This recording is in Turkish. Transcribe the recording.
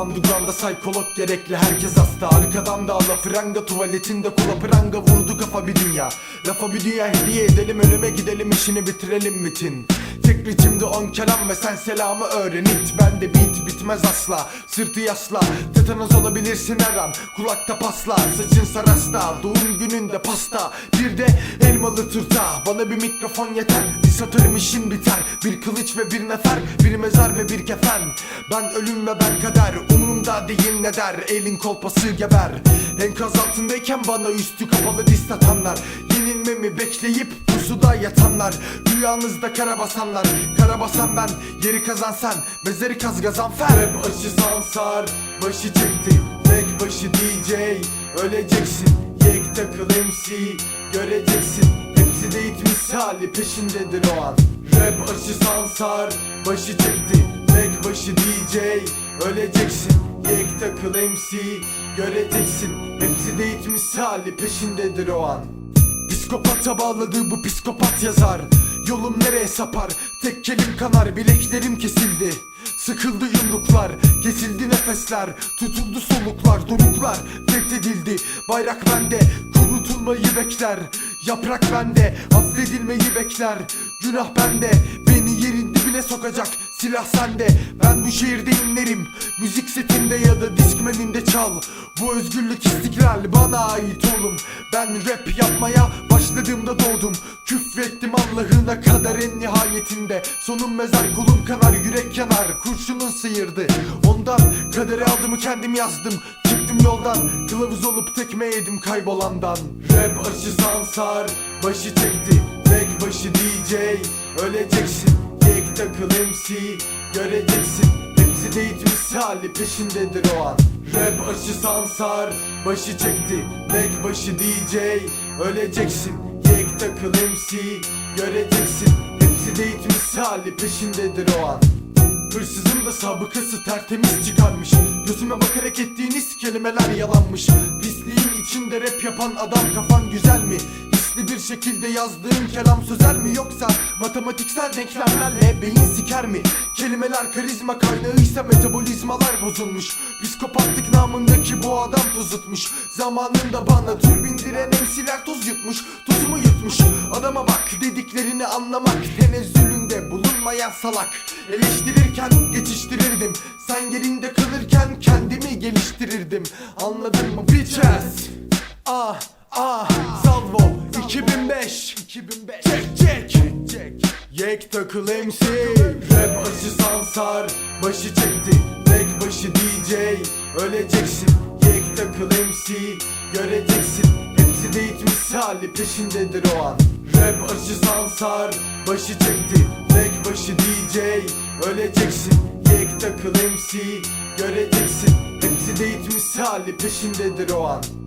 Underground'da psikolog gerekli herkes hasta. Arkadan da ala franga tuvaletinde kula pranga Vurdu kafa bir dünya. Lafa bir dünya hediye edelim önüme gidelim işini bitirelim mitin Tek ritimde on kelam ve sen selamı öğren it. Bende beat bitmez asla. Sırtı yasla. Tetanos olabilirsin her an. Kulakta pasla. Saçın sarasta. Doğum gününde pasta. Bir de elmalı turta. Bana bir mikrofon yeter. Diss atarım işin biter. Bir kılıç ve bir nefer. Bir mezar ve bir kefen. Ben ölüm ve ben kader. Umurumda değil ne der? Elin kolpası geber. Enkaz altındayken bana üstü kapalı diss atanlar. Yenilmemi bekleyip pusuda yatanlar Rüyanızda karabasanlar Karabasan ben Yeri kazan sen Mezarı kaz gazanfer Rap aşı sansar Başı çekti Tek başı DJ Öleceksin Yek takıl MC Göreceksin Hepsi de it misali Peşindedir o an. Rap aşı sansar Başı çekti Tek başı DJ Öleceksin Yek takıl MC Göreceksin Hepsi de it misali Peşindedir o an Psikopata bağladığı bu psikopat yazar. Yolum nereye sapar? Tek kelim kanar bileklerim kesildi. Sıkıldı yumruklar Kesildi nefesler. Tutuldu soluklar Doruklar fethedildi. Bayrak bende Kurutulmayı bekler. Yaprak bende Affedilmeyi bekler. Günah bende Beni yerin dibine sokacak Silah sende Ben bu şehirde inlerim Müzik setinde ya da diskmeninde çal. Bu özgürlük istiklal bana ait oğlum. Ben rap yapmaya başladığımda doğdum. Küfrettim Allah'ına kadar en nihayetinde. Sonum mezar kolum kanar yürek yanar Kurşunun sıyırdı. Ondan kadere adımı kendim yazdım. Çıktım yoldan kılavuz olup tekme yedim kaybolandan. Rap aşı sansar Başı çekti tek başı DJ Öleceksin Yek takıl MC Göreceksin. Hepsi de it misali peşindedir o an. Rap aşı sansar Başı çekti. Tek başı DJ Öleceksin. Yek takıl MC Göreceksin. Hepsi de it misali peşindedir o an. Hırsızın da sabıkası tertemiz çıkarmış. Gözüme bakarak ettiğiniz kelimeler yalanmış. Pisliğin içinde rap yapan adam kafan güzel mi? Şekilde yazdığın kelam sözel mi yoksa Matematiksel denklemlerle beyin siker mi? Kelimeler karizma kaynağıysa metabolizmalar bozulmuş. Psikopatlık namındaki bu adam tozutmuş. Zamanında bana tür bindiren emsiler toz yutmuş Tozumu yutmuş. Adama bak dediklerini anlamak Tenezzülünde bulunmayan salak. Eleştirirken geçiştirirdim Sen yerinde kalırken kendimi geliştirirdim. Anladın mı bitches? Ah 2005 2005 Çek çek çek Yek takıl MC Rap acı sansar Başı çekti. Tek başı DJ Öleceksin. Yek takıl MC Göreceksin. Hepsi de it misali peşindedir o an. Rap acı sansar Başı çekti. Tek başı DJ Öleceksin. Yek takıl MC Göreceksin. Hepsi de it misali peşindedir o an